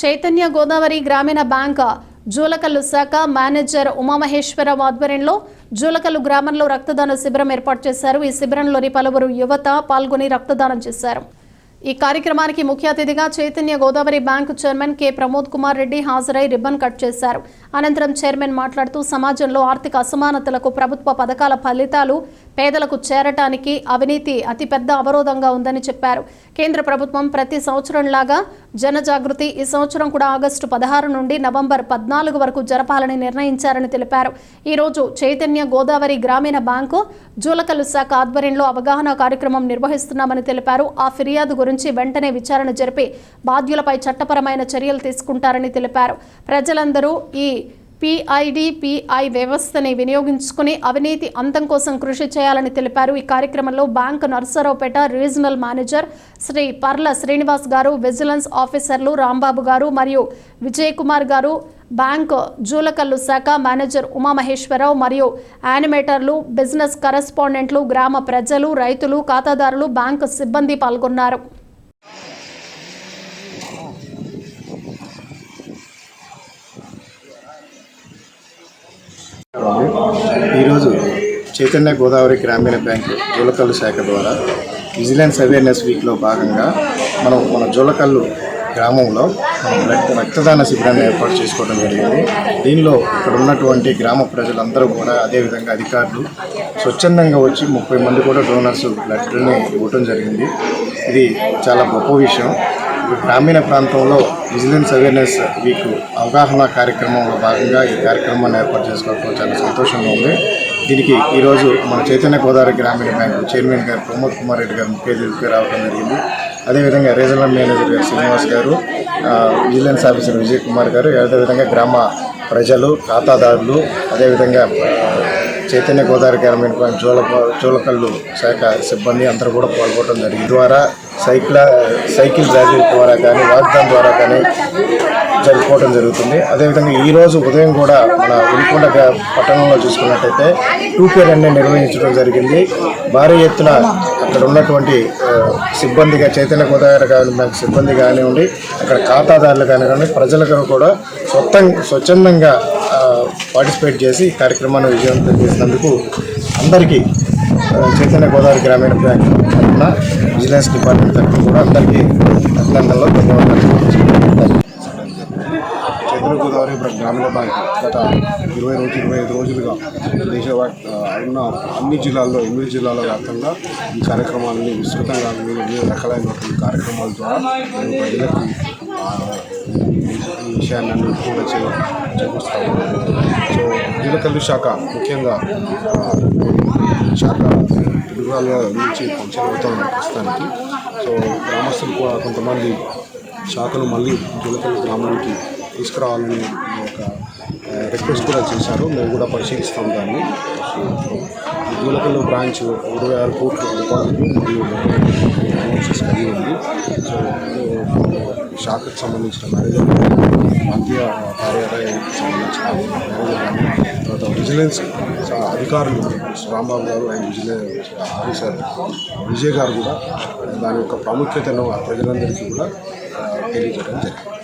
చైతన్య గోదావరి గ్రామీణ బ్యాంక్ జూలకల్లు శాఖ మేనేజర్ ఉమామహేశ్వరరావు ఆధ్వర్యంలో జూలకల్లు గ్రామంలో రక్తదాన శిబిరం ఏర్పాటు చేశారు. ఈ శిబిరంలోని పలువురు యువత పాల్గొని రక్తదానం చేశారు. ఈ కార్యక్రమానికి ముఖ్య అతిథిగా Chaitanya Godavari bank chairman K Pramod Kumar Reddy హాజరై రిబ్బన్ కట్ చేశారు. అనంతరం చైర్మన్ మాట్లాడుతూ సమాజంలో ఆర్థిక అసమానతలకు ప్రభుత్వ పథకాల ఫలితాలు పేదలకు చేరటానికి అవినీతి అతిపెద్ద అవరోధంగా ఉందని చెప్పారు. కేంద్ర ప్రభుత్వం ప్రతి సంవత్సరంలాగా జనజాగృతి ఈ సంవత్సరం కూడా ఆగస్టు పదహారు నుండి నవంబర్ పద్నాలుగు వరకు జరపాలని నిర్ణయించారని తెలిపారు. ఈ రోజు చైతన్య గోదావరి గ్రామీణ బ్యాంకు జూలకల్లు శాఖ ఆధ్వర్యంలో అవగాహన కార్యక్రమం నిర్వహిస్తున్నామని తెలిపారు. ఆ ఫిర్యాదు గురించి వెంటనే విచారణ జరిపి బాధ్యులపై చట్టపరమైన చర్యలు తీసుకుంటారని తెలిపారు. ప్రజలందరూ ఈ పిఐడిపిఐ వ్యవస్థని వినియోగించుకుని అవినీతి అంతం కోసం కృషి చేయాలని తెలిపారు. ఈ కార్యక్రమంలో bank Narasaraopet regional manager Shri Parla Srinivas garu vigilance ఆఫీసర్లు రాంబాబు గారు మరియు విజయ్ కుమార్ గారు బ్యాంకు జూలకల్లు శాఖ మేనేజర్ ఉమామహేశ్వరరావు మరియు యానిమేటర్లు బిజినెస్ కరెస్పాండెంట్లు గ్రామ ప్రజలు రైతులు ఖాతాదారులు బ్యాంకు సిబ్బంది పాల్గొన్నారు. ఈరోజు చైతన్య గోదావరి గ్రామీణ బ్యాంకు జూలకల్లు శాఖ ద్వారా విజిలెన్స్ అవేర్నెస్ వీక్లో భాగంగా మనం మన జూలకల్లు గ్రామంలో రక్త రక్తదాన శిబిరాన్ని ఏర్పాటు చేసుకోవడం జరిగింది. దీనిలో ఇక్కడ ఉన్నటువంటి గ్రామ ప్రజలందరూ కూడా అదేవిధంగా అధికారులు స్వచ్ఛందంగా వచ్చి ముప్పై మంది కూడా డోనర్స్ బ్లడ్ని ఇవ్వటం జరిగింది. ఇది చాలా గొప్ప విషయం. గ్రామీణ ప్రాంతంలో విజిలెన్స్ అవేర్నెస్ వీక్ అవగాహన కార్యక్రమంలో భాగంగా ఈ కార్యక్రమాన్ని ఏర్పాటు చేసుకోవడం చాలా సంతోషంగా ఉంది. దీనికి ఈరోజు మన చైతన్య గోదావరి గ్రామీణ బ్యాంకు చైర్మన్ గారు ప్రమోద్ కుమార్ రెడ్డి గారు ముఖ్య అతిథిగా రావడం జరిగింది. అదేవిధంగా రీజనల్ మేనేజర్ గారు శ్రీనివాస్ గారు విజిలెన్స్ ఆఫీసర్ విజయ్ కుమార్ గారు అదేవిధంగా గ్రామ ప్రజలు ఖాతాదారులు అదేవిధంగా చైతన్య గోదావరి గ్రామీణ బ్యాంక్ జోల శాఖ సిబ్బంది అందరూ కూడా పాల్గొనడం జరిగింది. ద్వారా సైకిల్ సైకిల్ ర్యాలీ ద్వారా కానీ వాగ్దాన్ ద్వారా కానీ జరుపుకోవడం జరుగుతుంది. అదేవిధంగా ఈరోజు ఉదయం కూడా మన ఉలికొండ పట్టణంలో చూసుకున్నట్టయితే టూ కే రన్ నిర్వహించడం జరిగింది. భారీ ఎత్తున అక్కడ ఉన్నటువంటి సిబ్బందిగా చైతన్య గోదావరి గ్రామీణ బ్యాంక్ సిబ్బంది కానివ్వండి అక్కడ ఖాతాదారులు కానివ్వండి ప్రజలకు కూడా స్వచ్ఛం స్వచ్ఛందంగా పార్టిసిపేట్ చేసి ఈ కార్యక్రమాన్ని విజయవంతం చేసినందుకు అందరికీ చైతన్య గోదావరి గ్రామీణ బ్యాంక్ తరఫున విజిలెన్స్ డిపార్ట్మెంట్ తరఫున కూడా అందరికీ అభినందనలు ధన్యవాదాలు. గోదావరి గ్రామీణ బ్యాంక్ గత ఇరవై రోజు ఇరవై ఐదు రోజులుగా దేశ ఉన్న అన్ని జిల్లాల్లో ఎనిమిది జిల్లాల వ్యాప్తంగా ఈ కార్యక్రమాలని విస్తృతంగా వివిధ రకాలైనటువంటి కార్యక్రమాల ద్వారా ప్రజలకు ఈ విషయాన్ని అన్ని కూడా చేకూరుస్తాము. సో జీలకల్లు శాఖ ముఖ్యంగా శాఖ నుంచి ఫంక్షన్ ప్రస్తుతానికి. సో గ్రామస్తులు కూడా కొంతమంది శాఖను మళ్ళీ జీలకల్లు గ్రామానికి తీసుకురావాలని ఒక రిక్వెస్ట్ కూడా చేశారు. మేము కూడా పరిశీలిస్తాం దాన్ని. దూలకల్లు బ్రాంచ్ ఇరవై ఆరు కోట్ల డిపాజిట్ మరియు అనౌన్సెస్ కలిగి ఉంది. సో శాఖకు సంబంధించిన మేనేజర్ మధ్య కార్యాలయానికి సంబంధించిన మేనేజర్ తర్వాత విజిలెన్స్ అధికారులు రాంబాబు గారు అండ్ విజిలెన్స్ ఆఫీసర్ విజయ్ గారు కూడా దాని యొక్క ప్రాముఖ్యతను ఆ ప్రజలందరికీ కూడా తెలియజేయడం జరిగింది.